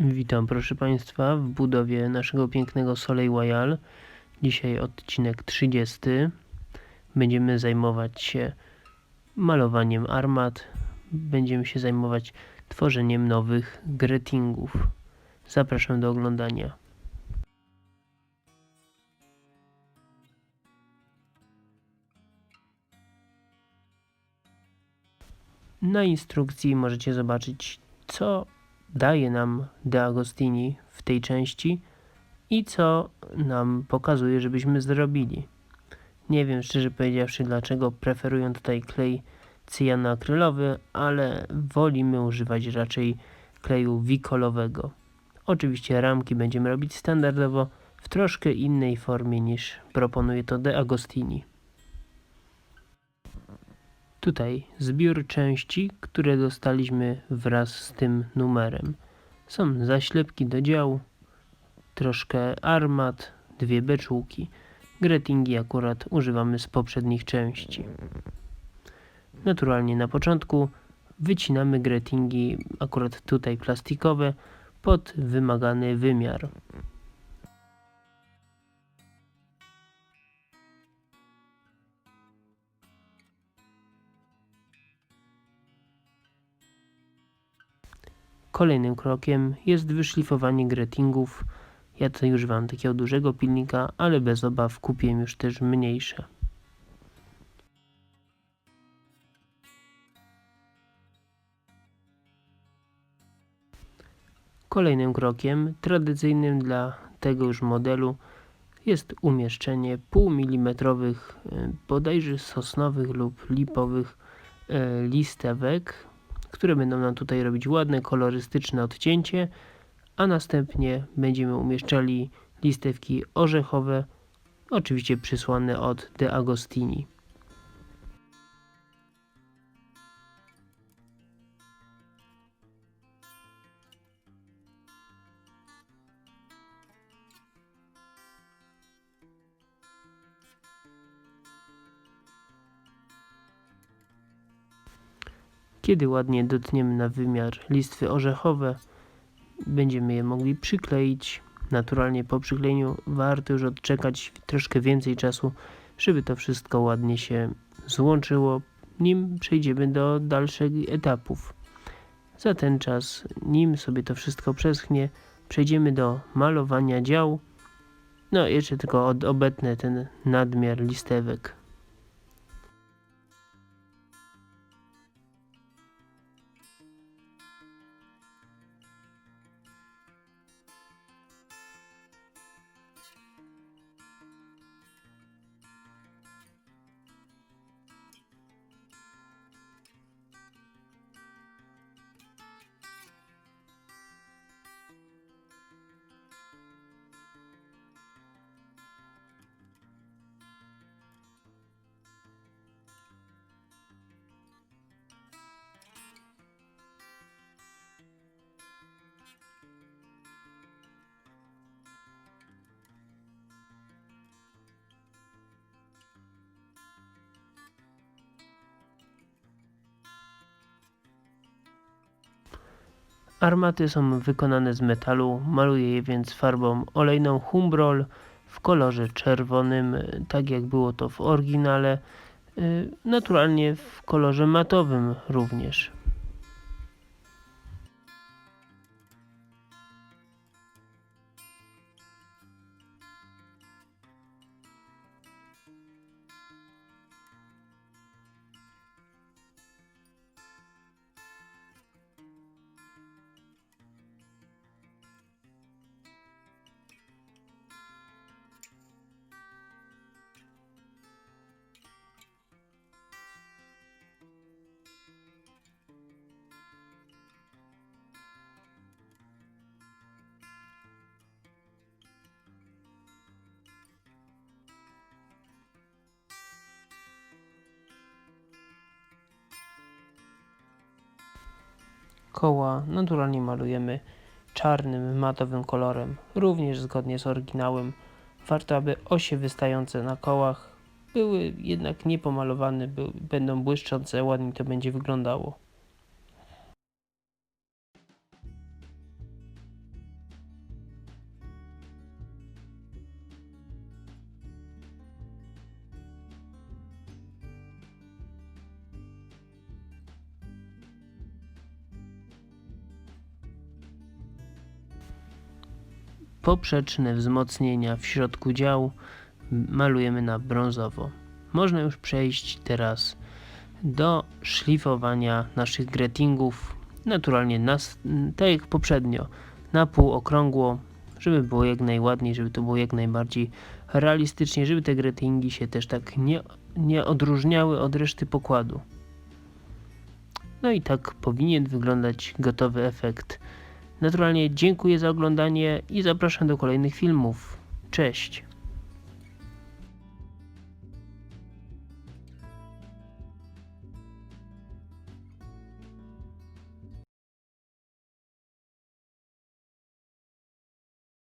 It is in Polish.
Witam proszę Państwa w budowie naszego pięknego Soleil Royal. Dzisiaj odcinek 30. Będziemy zajmować się malowaniem armat. Będziemy się zajmować tworzeniem nowych gretingów. Zapraszam do oglądania. Na instrukcji możecie zobaczyć, co daje nam De Agostini w tej części i co nam pokazuje, żebyśmy zrobili. Nie wiem szczerze powiedziawszy, dlaczego preferują tutaj klej cyjanoakrylowy, ale wolimy używać raczej kleju wikolowego. Oczywiście ramki będziemy robić standardowo w troszkę innej formie niż proponuje to De Agostini. Tutaj zbiór części, które dostaliśmy wraz z tym numerem. Są zaślepki do działu, troszkę armat, dwie beczułki. Gretingi akurat używamy z poprzednich części. Naturalnie na początku wycinamy gretingi, akurat tutaj plastikowe, pod wymagany wymiar. Kolejnym krokiem jest wyszlifowanie gretingów. Ja tutaj używam takiego dużego pilnika, ale bez obaw kupiłem już też mniejsze. Kolejnym krokiem, tradycyjnym dla tego już modelu, jest umieszczenie półmilimetrowych, e, bodajże sosnowych lub lipowych e, listewek które będą nam tutaj robić ładne, kolorystyczne odcięcie, a następnie będziemy umieszczali listewki orzechowe, oczywiście przysłane od De Agostini. Kiedy ładnie dotniemy na wymiar listwy orzechowe, będziemy je mogli przykleić. Naturalnie po przyklejeniu warto już odczekać troszkę więcej czasu, żeby to wszystko ładnie się złączyło, nim przejdziemy do dalszych etapów. Za ten czas, nim sobie to wszystko przeschnie, przejdziemy do malowania dział. No, jeszcze tylko od, obetnę ten nadmiar listewek. Armaty są wykonane z metalu, maluję je więc farbą olejną Humbrol w kolorze czerwonym, tak jak było to w oryginale, y, naturalnie w kolorze matowym również. Koła naturalnie malujemy czarnym, matowym kolorem, również zgodnie z oryginałem. Warto, aby osie wystające na kołach były jednak niepomalowane, by, będą błyszczące, ładnie to będzie wyglądało. Poprzeczne wzmocnienia w środku działu malujemy na brązowo. Można już przejść teraz do szlifowania naszych gretingów. Naturalnie nas, tak jak poprzednio, na pół okrągło, żeby było jak najładniej, żeby to było jak najbardziej realistycznie, żeby te gretingi się też tak nie, nie odróżniały od reszty pokładu. No i tak powinien wyglądać gotowy efekt. Naturalnie dziękuję za oglądanie i zapraszam do kolejnych filmów. Cześć!